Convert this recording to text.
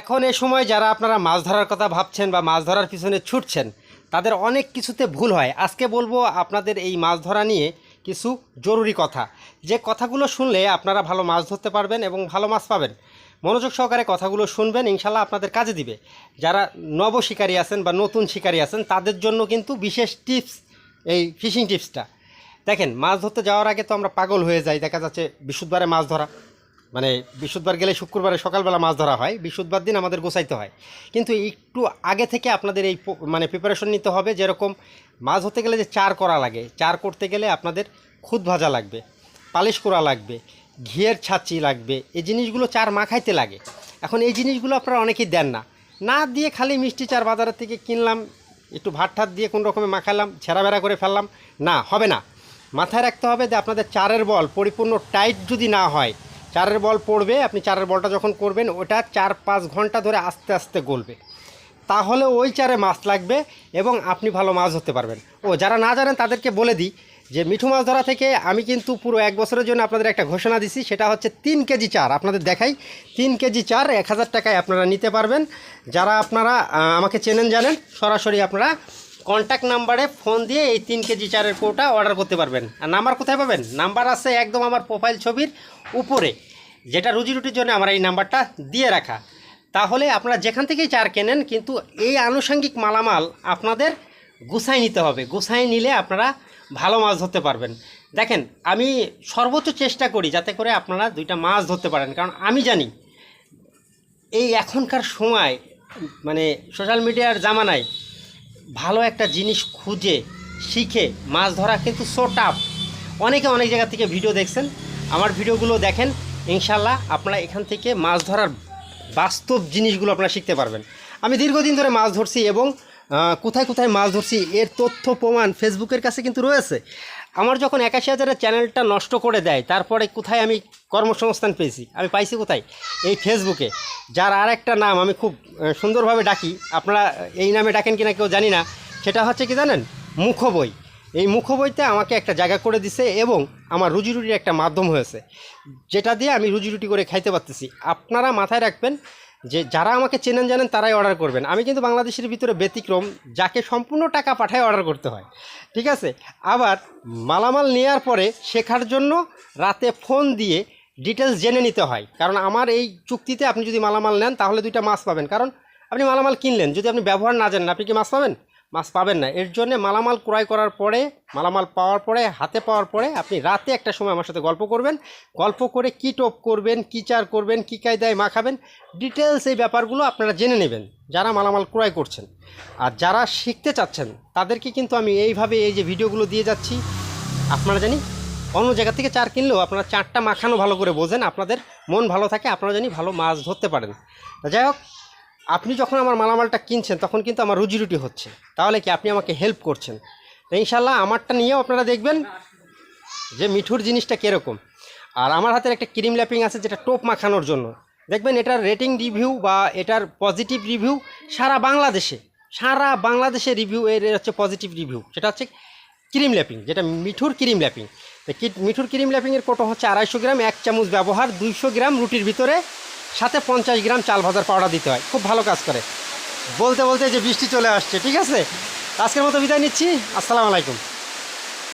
এখন এ সময় যারা আপনারা মাছ ধরার কথা ভাবছেন বা মাছ ধরার পিছনে ছুটছেন, তাদের অনেক কিছুতে ভুল হয়। আজকে বলব আপনাদের এই মাছ ধরা নিয়ে কিছু জরুরি কথা। যে কথাগুলো শুনলে আপনারা ভালো মাছ ধরতে পারবেন এবং ভালো মাছ পাবেন। মনোযোগ সহকারে কথাগুলো শুনবেন, ইনশাল্লাহ আপনাদের কাজে দিবে। যারা নব শিকারী আছেন বা নতুন শিকারী আছেন, তাদের জন্য কিন্তু বিশেষ টিপস, এই ফিশিং টিপসটা। দেখেন, মাছ ধরতে যাওয়ার আগে তো আমরা পাগল হয়ে যাই, দেখা যাচ্ছে বিশুদ্ধবারে মাছ ধরা। মানে বৃহস্পতিবার গেলে শুক্রবারে সকালবেলা মাছ ধরা হয়, বৃহস্পতিবার দিন আমাদের গোছাইতে হয়। কিন্তু একটু আগে থেকে আপনাদের এই মানে প্রিপারেশন নিতে হবে যেরকম মাছ হতে গেলে যে চার করা লাগে, চার করতে গেলে আপনাদের খুদ ভাজা লাগবে, পালিশ করা লাগবে, ঘিয়ের ছাঁচি লাগবে, এই জিনিসগুলো চার মাখাইতে লাগে। এখন এই জিনিসগুলো আপনারা অনেকেই দেন না। না দিয়ে খালি মিষ্টি চার বাজারের থেকে কিনলাম, একটু ভাত ঠাত দিয়ে কোন রকমে মাখালাম ছেঁড়া বেড়া করে ফেললাম, না, হবে না। মাথায় রাখতে হবে যে আপনাদের চারের বল পরিপূর্ণ টাইট যদি না হয় চারের বল পড়বে, আপনি চারের বলটা যখন করবেন, ওটা চার পাঁচ ঘণ্টা ধরে আস্তে আস্তে গলবে। তাহলে ওই চারে মাছ লাগবে এবং আপনি ভালো মাছ ধরতে পারবেন। ও, যারা না জানেন তাদেরকে বলে দিই যে, মিঠু মাছ ধরা থেকে আমি কিন্তু পুরো এক বছরের জন্য আপনাদের একটা ঘোষণা দিছি, সেটা হচ্ছে তিন কেজি চার। আপনাদের দেখাই, তিন কেজি চার এক হাজার টাকায় আপনারা নিতে পারবেন। যারা আপনারা আমাকে চেনেন জানেন, সরাসরি আপনারা কন্ট্যাক্ট নাম্বারে ফোন দিয়ে এই তিন কেজি চারের কোটা অর্ডার করতে পারবেন। আর নাম্বার কোথায় পাবেন? নাম্বার আছে একদম আমার প্রোফাইল ছবির উপরে, যেটা রুজি রুটির জন্য আমার এই নাম্বারটা দিয়ে রাখা। তাহলে আপনারা যেখান থেকেই চার কেনেন, কিন্তু এই আনুষঙ্গিক মালামাল আপনাদের গুছাই নিতে হবে। গুছাই নিলে আপনারা ভালো মাছ ধরতে পারবেন। দেখেন, আমি সর্বোচ্চ চেষ্টা করি যাতে করে আপনারা দুইটা মাছ ধরতে পারেন। কারণ আমি জানি, এই এখনকার সময় মানে সোশ্যাল মিডিয়ার জামানায় ভালো একটা জিনিস খুঁজে, শিখে মাছ ধরা কিন্তু সো টাফ অনেকে অনেক জায়গা থেকে ভিডিও দেখছেন, আমার ভিডিওগুলো দেখেন ইনশাল্লাহ আপনারা এখান থেকে মাছ ধরার বাস্তব জিনিসগুলো আপনারা শিখতে পারবেন। আমি দীর্ঘদিন ধরে মাছ ধরছি এবং কোথায় কোথায় মাছ ধরছি, এর তথ্য, প্রমাণ ফেসবুকের কাছে কিন্তু রয়েছে। আমার যখন একাশি হাজারের চ্যানেলটা নষ্ট করে দেয়, তারপরে কোথায় আমি কর্মসংস্থান পেয়েছি। আমি পাইছি কোথায়? এই ফেসবুকে যার আর একটা নাম আমি খুব সুন্দরভাবে ডাকি। আপনারা এই নামে ডাকেন কিনা কেউ জানি না। সেটা হচ্ছে কি জানেন? মুখ বই এই মুখ বইতে আমাকে একটা জায়গা করে দিছে এবং আমার রুজি রুটির একটা মাধ্যম হয়েছে। যেটা দিয়ে আমি রুজি রুটি করে খাইতে পারতেছি। আপনারা মাথায় রাখবেন যে যারা আমাকে চেনেন জানেন তারাই অর্ডার করবেন। আমি কিন্তু বাংলাদেশের ভিতরে ব্যতিক্রম, যাকে সম্পূর্ণ টাকা পাঠায় অর্ডার করতে হয়। ঠিক আছে? আবার মালামাল নেওয়ার পরে শেখার জন্য রাতে ফোন দিয়ে ডিটেলস জেনে নিতে হয়। কারণ আমার এই চুক্তিতে আপনি যদি মালামাল নেন, তাহলে দুইটা মাছ পাবেন। কারণ আপনি মালামাল কিনলেন, যদি আপনি ব্যবহার না জানেন, আপনি কি মাছ পাবেন? মাছ পাবেন না। এর জন্য মালামাল ক্রয় করার পরে, মালামাল পাওয়ার পরে, হাতে পাওয়ার পরে আপনি রাতে একটা সময় আমার সাথে গল্প করবেন। গল্প করে কী টোপ করবেন, কী চার করবেন, কী কায়দায় মাখাবেন ডিটেলস এই ব্যাপারগুলো আপনারা জেনে নেবেন, যারা মালামাল ক্রয় করছেন। আর যারা শিখতে চাচ্ছেন, তাদেরকে কিন্তু আমি এইভাবে এই যে ভিডিওগুলো দিয়ে যাচ্ছি। আপনারা জানি অন্য জায়গা থেকে চার কিনলেও আপনারা চারটা মাখানো ভালো করে বোঝেন, আপনাদের মন ভালো থাকে, আপনারা জানি ভালো মাছ ধরতে পারেন। যাই হোক, আপনি যখন আমার মালামালটা কিনছেন, তখন কিন্তু আমার রুজি রুটি হচ্ছে। তাহলে কি আপনি আমাকে হেল্প করছেন? তো ইনশাল্লাহ আমারটা নিয়েও আপনারা দেখবেন যে মিঠুর জিনিসটা কীরকম। আর আমার হাতের একটা ক্রিম ল্যাপিং আছে যেটা টোপ মাখানোর জন্য। দেখবেন এটার রেটিং রিভিউ বা এটার পজিটিভ রিভিউ সারা বাংলাদেশে সারা বাংলাদেশে রিভিউ এর হচ্ছে পজিটিভ রিভিউ সেটা হচ্ছে ক্রিম ল্যাপিং, যেটা মিঠুর ক্রিম ল্যাপিং। তো কি- মিঠুর ক্রিম ল্যাপিংয়ের কোটো হচ্ছে আড়াইশো গ্রাম, এক চামচ ব্যবহার, দুইশো গ্রাম রুটির ভিতরে, সাথে পঞ্চাশ গ্রাম চাল ভাজার পাউডার দিতে হয়। খুব ভালো কাজ করে। বলতে বলতে যে বৃষ্টি চলে আসছে, ঠিক আছে? আজকের মতো বিদায় নিচ্ছি। আসসালামু আলাইকুম।